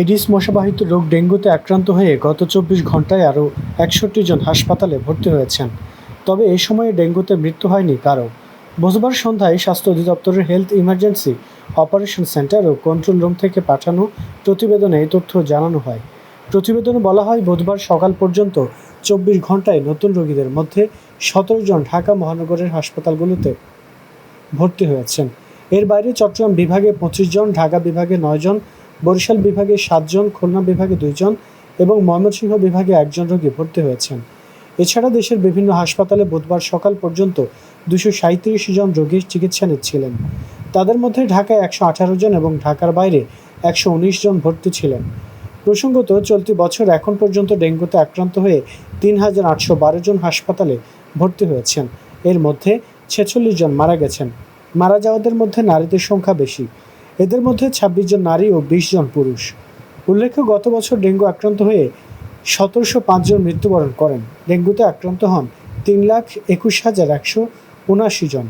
Aedes মশাবাহিত রোগ ডেঙ্গুতে আক্রান্ত হয়ে গত চব্বিশ ঘন্টায় আরও একষট্টি জন হাসপাতালে ভর্তি হয়েছেন। তবে এ সময়ে ডেঙ্গুতে মৃত্যু হয়নি কারও বুধবার সন্ধ্যায় স্বাস্থ্য অধিদপ্তরের হেলথ ইমার্জেন্সি অপারেশন সেন্টার ও কন্ট্রোল রুম থেকে পাঠানো প্রতিবেদনে এই তথ্য জানানো হয়। প্রতিবেদনে বলা হয়, বুধবার সকাল পর্যন্ত চব্বিশ ঘন্টায় নতুন রোগীদের মধ্যে সতেরো জন ঢাকা মহানগরের হাসপাতালগুলোতে ভর্তি হয়েছেন। এর বাইরে চট্টগ্রাম বিভাগে পঁচিশ জন, ঢাকা বিভাগে নয় জন বরিশাল বিভাগে সাতজন, খুলনা বিভাগে দুইজন এবং ময়মনসিংহ বিভাগে একজন রোগী ভর্তি হয়েছেন। এছাড়া দেশের বিভিন্ন হাসপাতালে বুধবার সকাল পর্যন্ত দুশো সাঁত্রিশ জন রোগীর চিকিৎসা নিচ্ছিলেন। তাদের মধ্যে ঢাকায় একশো আঠারো জন এবং ঢাকার বাইরে একশো উনিশ জন ভর্তি ছিলেন। প্রসঙ্গত, চলতি বছর এখন পর্যন্ত ডেঙ্গুতে আক্রান্ত হয়ে তিন হাজার আটশো বারো জন হাসপাতালে ভর্তি হয়েছেন। এর মধ্যে ছেচল্লিশ জন মারা গেছেন। মারা যাওয়াদের মধ্যে নারীদের সংখ্যা বেশি। এদের মধ্যে ছাব্বিশ জন নারী ও বিশ জন পুরুষ। উল্লেখ্য, গত বছর ডেঙ্গু আক্রান্ত হয়ে সতেরোশো পাঁচজন মৃত্যুবরণ করেন। ডেঙ্গুতে আক্রান্ত হন তিন লাখ একুশ হাজার একশো উনাশি জন।